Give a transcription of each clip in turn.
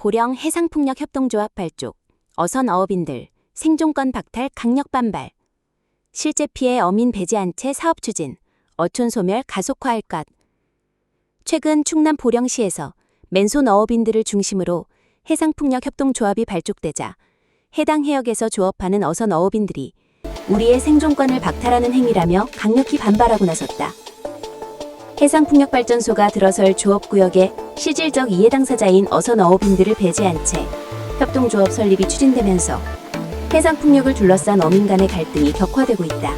보령 해상풍력협동조합 발족, 어선 어업인들, 생존권 박탈 강력 반발. 실제 피해 어민 배제한 채 사업 추진, 어촌 소멸 가속화할 것. 최근 충남 보령시에서 맨손 어업인들을 중심으로 해상풍력 협동조합이 발족되자 해당 해역에서 조업하는 어선 어업인들이 우리의 생존권을 박탈하는 행위라며 강력히 반발하고 나섰다. 해상풍력발전소가 들어설 조업구역에 실질적 이해 당사자인 어선 어업인들을 배제한 채 협동조합 설립이 추진되면서 해상풍력을 둘러싼 어민 간의 갈등이 격화되고 있다.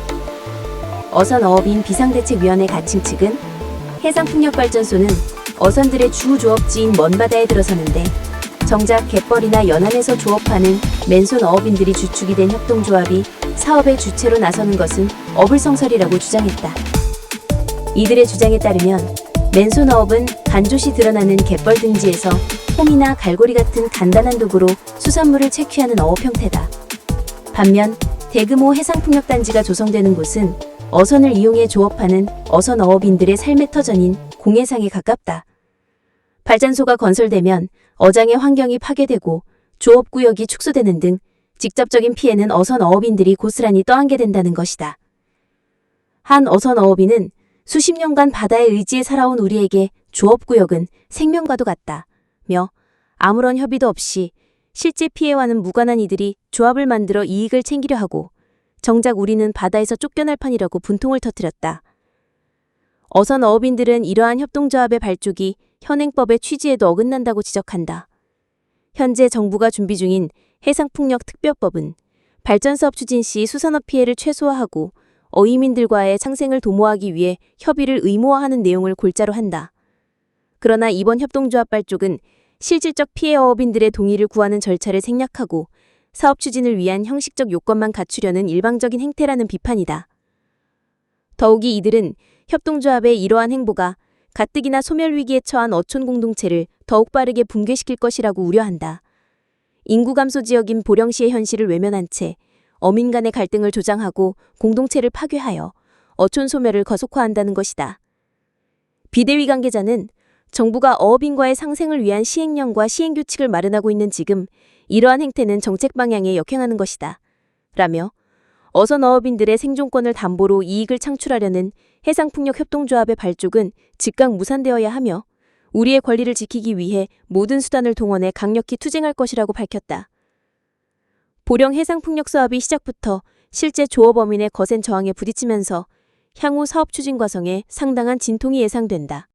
어선 어업인 비상대책위원회 가칭 측은 해상풍력발전소는 어선들의 주 조업지인 먼바다에 들어서는데 정작 갯벌이나 연안에서 조업하는 맨손 어업인들이 주축이 된 협동조합이 사업의 주체로 나서는 것은 어불성설이라고 주장했다. 이들의 주장에 따르면 맨손 어업은 간조시 드러나는 갯벌 등지에서 홈이나 갈고리 같은 간단한 도구로 수산물을 채취하는 어업 형태다. 반면 대규모 해상풍력단지가 조성되는 곳은 어선을 이용해 조업하는 어선 어업인들의 삶의 터전인 공해상에 가깝다. 발전소가 건설되면 어장의 환경이 파괴되고 조업구역이 축소되는 등 직접적인 피해는 어선 어업인들이 고스란히 떠안게 된다는 것이다. 한 어선 어업인은 수십 년간 바다의 의지에 살아온 우리에게 조업구역은 생명과도 같다. 며 아무런 협의도 없이 실제 피해와는 무관한 이들이 조합을 만들어 이익을 챙기려 하고 정작 우리는 바다에서 쫓겨날 판이라고 분통을 터뜨렸다. 어선 어업인들은 이러한 협동조합의 발족이 현행법의 취지에도 어긋난다고 지적한다. 현재 정부가 준비 중인 해상풍력 특별법은 발전사업 추진 시 수산업 피해를 최소화하고 어휘민들과의 상생을 도모하기 위해 협의를 의무화하는 내용을 골자로 한다. 그러나 이번 협동조합 발족은 실질적 피해 어업인들의 동의를 구하는 절차를 생략하고 사업 추진을 위한 형식적 요건만 갖추려는 일방적인 행태라는 비판이다. 더욱이 이들은 협동조합의 이러한 행보가 가뜩이나 소멸 위기에 처한 어촌 공동체를 더욱 빠르게 붕괴시킬 것이라고 우려한다. 인구 감소 지역인 보령시의 현실을 외면한 채 어민 간의 갈등을 조장하고 공동체를 파괴하여 어촌 소멸을 거속화한다는 것이다. 비대위 관계자는 정부가 어업인과의 상생을 위한 시행령과 시행규칙을 마련하고 있는 지금 이러한 행태는 정책 방향에 역행하는 것이다. 라며 어선 어업인들의 생존권을 담보로 이익을 창출하려는 해상풍력협동조합의 발족은 즉각 무산되어야 하며 우리의 권리를 지키기 위해 모든 수단을 동원해 강력히 투쟁할 것이라고 밝혔다. 보령 해상풍력 사업이 시작부터 실제 조업 어민의 거센 저항에 부딪히면서 향후 사업 추진 과정에 상당한 진통이 예상된다.